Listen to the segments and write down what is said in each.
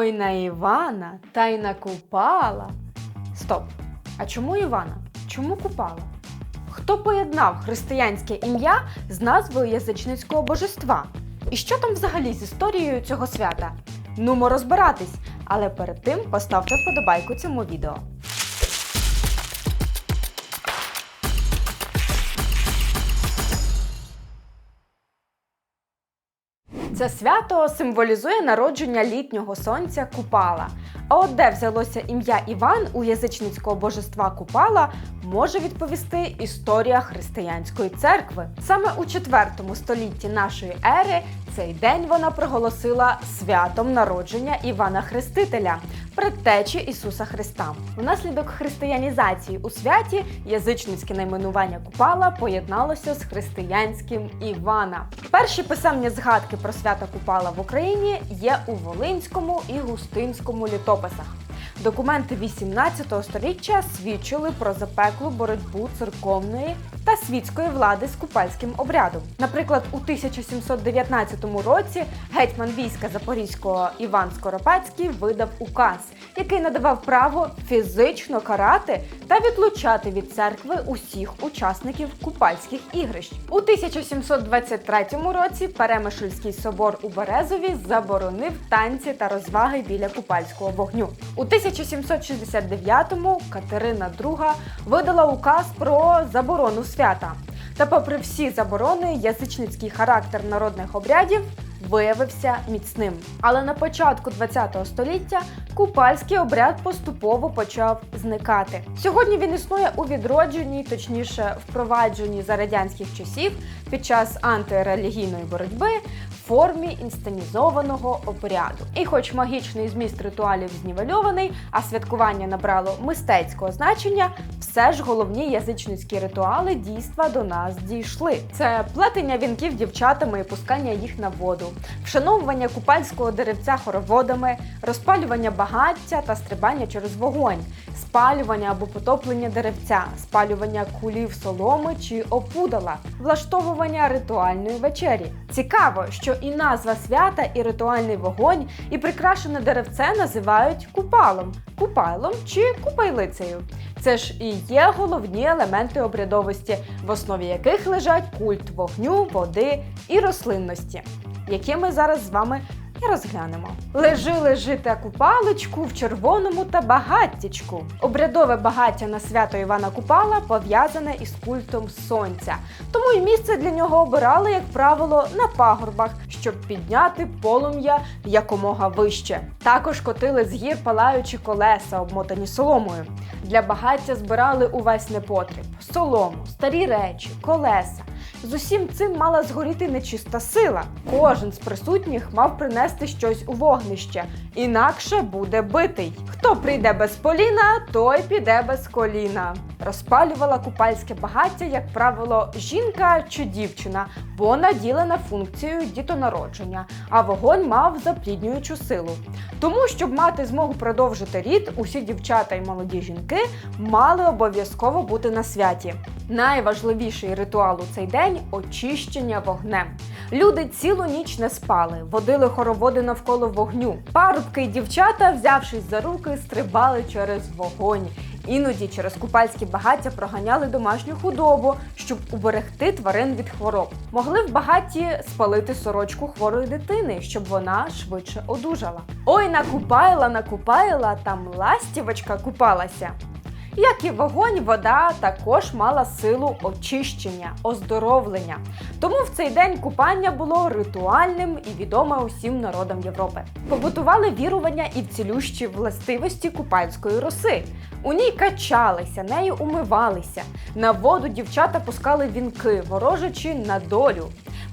Ой на Івана та й накупала. Стоп. А чому Івана? Чому купала? Хто поєднав християнське ім'я з назвою язичницького божества? І що там взагалі з історією цього свята? Нумо розбиратись, але перед тим поставте вподобайку цьому відео. Це свято символізує народження літнього сонця Купала. А от де взялося ім'я Іван у язичницького божества Купала, може відповісти історія християнської церкви. Саме у IV столітті нашої ери цей день вона проголосила святом народження Івана Хрестителя, предтечі Ісуса Христа. Внаслідок християнізації у святі язичницьке найменування Купала поєдналося з християнським Івана. Перші писемні згадки про свята Купала в Україні є у Волинському і Густинському літописах. Документи 18 століття свідчили про запеклу боротьбу церковної та світської влади з купальським обрядом. Наприклад, у 1719 році гетьман війська Запорізького Іван Скоропадський видав указ, який надавав право фізично карати та відлучати від церкви усіх учасників купальських ігрищ. У 1723 році Перемишльський собор у Березові заборонив танці та розваги біля купальського вогню. У 1769-му Катерина II видала указ про заборону свята. Та, попри всі заборони, язичницький характер народних обрядів виявився міцним. Але на початку ХХ століття купальський обряд поступово почав зникати. Сьогодні він існує у відродженій, точніше, впровадженій за радянських часів під час антирелігійної боротьби формі інстанізованого обряду. І, хоч магічний зміст ритуалів знівельований, а святкування набрало мистецького значення, все ж головні язичницькі ритуали дійства до нас дійшли. Це плетення вінків дівчатами і пускання їх на воду, вшановування купальського деревця хороводами, розпалювання багаття та стрибання через вогонь, спалювання або потоплення деревця, спалювання кулів соломи чи опудала, влаштовування ритуальної вечері. Цікаво, що і назва свята, і ритуальний вогонь, і прикрашене деревце називають купалом, купайлом чи купайлицею. Це ж і є головні елементи обрядовості, в основі яких лежать культ вогню, води і рослинності, які ми зараз з вами і розглянемо. Лежи, лежи та купалочку в червоному та багаттячку. Обрядове багаття на свято Івана Купала пов'язане із культом сонця, тому і місце для нього обирали, як правило, на пагорбах, щоб підняти полум'я якомога вище. Також котили з гір палаючі колеса, обмотані соломою. Для багаття збирали увесь непотріб: солому, старі речі, колеса. З усім цим мала згоріти нечиста сила. Кожен з присутніх мав принести щось у вогнище, інакше буде битий. Хто прийде без поліна, той піде без коліна. Розпалювала купальське багаття, як правило, жінка чи дівчина, бо наділена функцією дітонародження, а вогонь мав запліднюючу силу. Тому, щоб мати змогу продовжити рід, усі дівчата і молоді жінки мали обов'язково бути на святі. Найважливіший ритуал у цей день очищення вогнем. Люди цілу ніч не спали, водили хороводи навколо вогню. Парубки й дівчата, взявшись за руки, стрибали через вогонь. Іноді через купальські багаття проганяли домашню худобу, щоб уберегти тварин від хвороб. Могли в багатті спалити сорочку хворої дитини, щоб вона швидше одужала. Ой, накупайла, накупайла, там ластівочка купалася. Як і вогонь, вода також мала силу очищення, оздоровлення. Тому в цей день купання було ритуальним і відоме усім народам Європи. Побутували вірування і в цілющі властивості купальської роси. У ній качалися, нею умивалися. На воду дівчата пускали вінки, ворожачи на долю.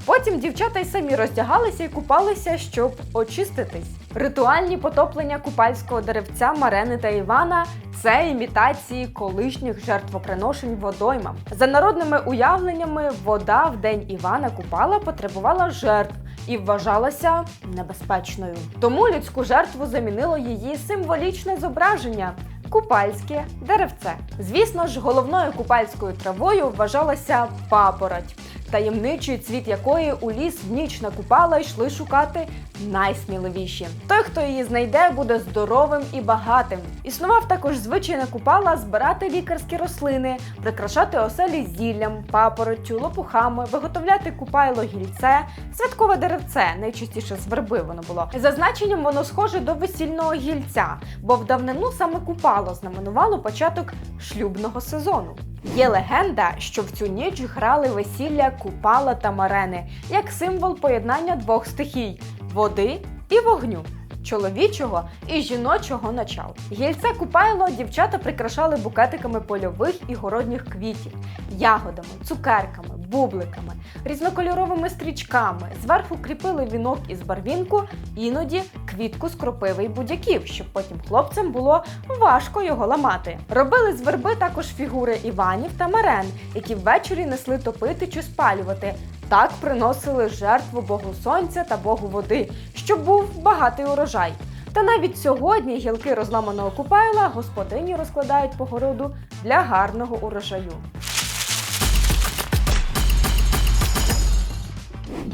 Потім дівчата й самі роздягалися і купалися, щоб очиститись. Ритуальні потоплення купальського деревця Марени та Івана це імітації колишніх жертвоприношень водоймам. За народними уявленнями, вода в день Івана Купала потребувала жертв і вважалася небезпечною. Тому людську жертву замінило її символічне зображення. Купальське деревце. Звісно ж, головною купальською травою вважалася папороть, таємничий цвіт якої у ліс в ніч на Купала йшли шукати найсміливіші. Той, хто її знайде, буде здоровим і багатим. Існував також звичай на Купала збирати лікарські рослини, прикрашати оселі зіллям, папоротю, лопухами, виготовляти купайло гільце, святкове деревце, найчастіше з верби воно було. За значенням воно схоже до весільного гільця, бо в давнину саме купало знаменувало початок шлюбного сезону. Є легенда, що в цю ніч грали весілля Купала та Марени як символ поєднання двох стихій води і вогню. Чоловічого і жіночого начал. Гільце купайло дівчата прикрашали букетиками польових і городніх квітів, ягодами, цукерками, бубликами, різнокольоровими стрічками. Зверху кріпили вінок із барвінку, іноді квітку з кропиви й будяків, щоб потім хлопцям було важко його ламати. Робили з верби також фігури Іванів та Марен, які ввечері несли топити чи спалювати. Так приносили жертву Богу сонця та Богу води, щоб був багатий урожай. Та навіть сьогодні гілки розламаного купайла господині розкладають по городу для гарного урожаю.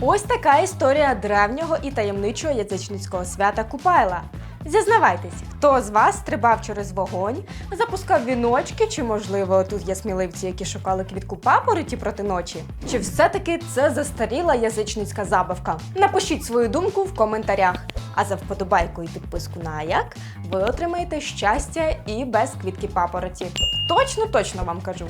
Ось така історія древнього і таємничого язичницького свята Купайла. Зізнавайтесь, хто з вас стрибав через вогонь, запускав віночки, чи, можливо, тут є сміливці, які шукали квітку папороті проти ночі? Чи все-таки це застаріла язичницька забавка? Напишіть свою думку в коментарях. А за вподобайку і підписку на Аяк ви отримаєте щастя і без квітки папороті. Точно, точно вам кажу.